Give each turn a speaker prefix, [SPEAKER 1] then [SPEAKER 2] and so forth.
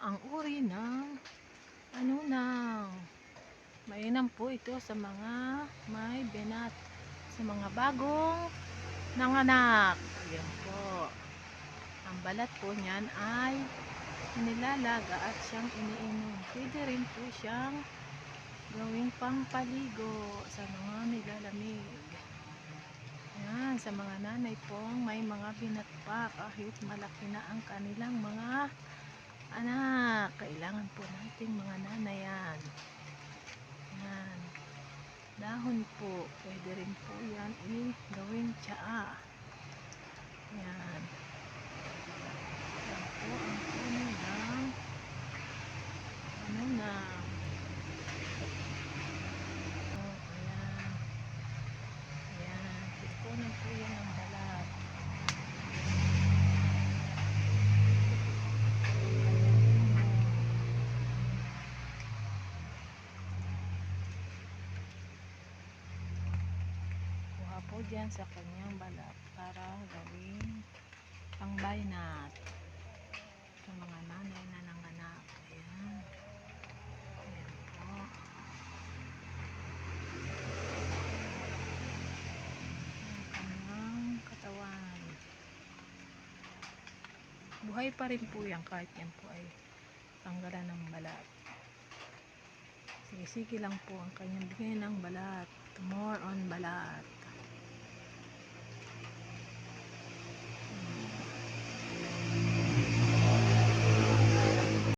[SPEAKER 1] ang uri ng ano nang mainam po ito sa mga may benat sa mga bagong nanganak. Ayan po. Ang balat po niyan ay inilalaga at siyang iniinom. Pwede rin po siyang gawing pampaligo sa mga nilalamig. Yan, sa mga nanay pong may mga binat pa kahit malaki na ang kanilang mga nating mga nanay yan. Dahon po, pwede rin po yan i-gawing tsaa. Yan po ang puno ng ano na Oh, ayan. Ayan. Tipunan po yan ng balat. Po dyan sa kanyang balat para gawing pangbaynat sa mga nanay na nanganak. Ayan. Ayan po. ang kanyang katawan. Buhay pa rin po yan kahit yan po ay tanggalan ng balat. Sige-sige lang po ang kanyang bigay ng balat. More on balat.